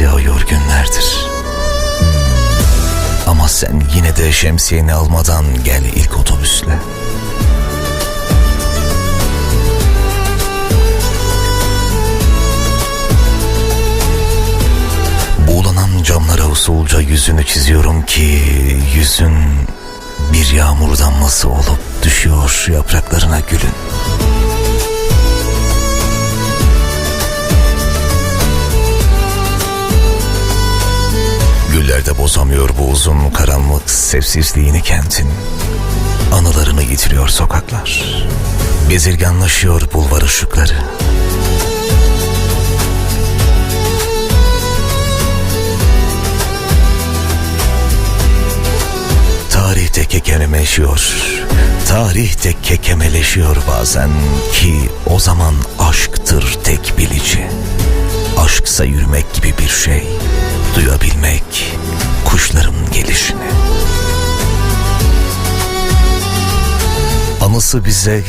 az yağıyor günlerdir. Ama sen yine de şemsiyeni almadan gel ilk otobüsle. Buğulanan camlara usulca yüzünü çiziyorum ki yüzün bir yağmur damlası olup düşüyor yapraklarına gülün. Güller de bozamıyor bu uzun karanlık sessizliğini kentin. Anılarını yitiriyor sokaklar. Bezirganlaşıyor bulvar ışıkları. Tarihte kekemeleşiyor. Tarihte kekemeleşiyor bazen ki o zaman aşktır tek bilici. Aşksa yürümek gibi bir şey. Duyabilmek kuşların gelişini. Anısı bize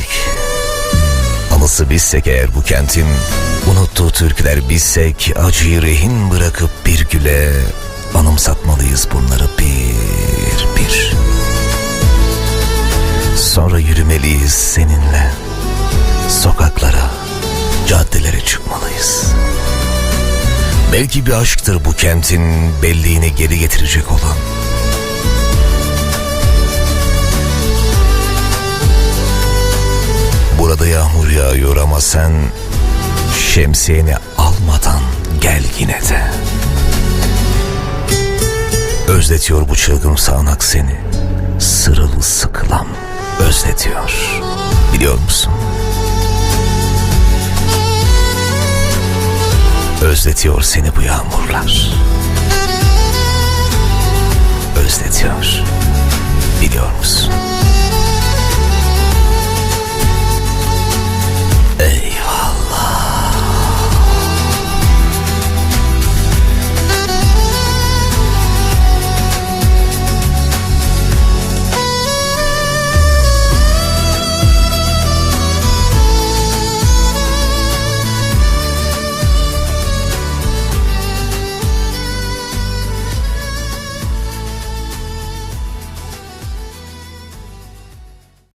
Anısı bizsek eğer bu kentin Unuttuğu türküler bizsek Acıyı rehin bırakıp bir güle Anımsatmalıyız bunları bir bir Sonra yürümeliyiz seninle Sokaklara Belki bir aşktır bu kentin belliğini geri getirecek olan. Burada yağmur yağıyor ama sen şemsiyeni almadan gel yine de. Özletiyor bu çılgın sağanak seni. Sırılsıklam özletiyor. Biliyor musun? Özletiyor seni bu yağmurlar. Özletiyor.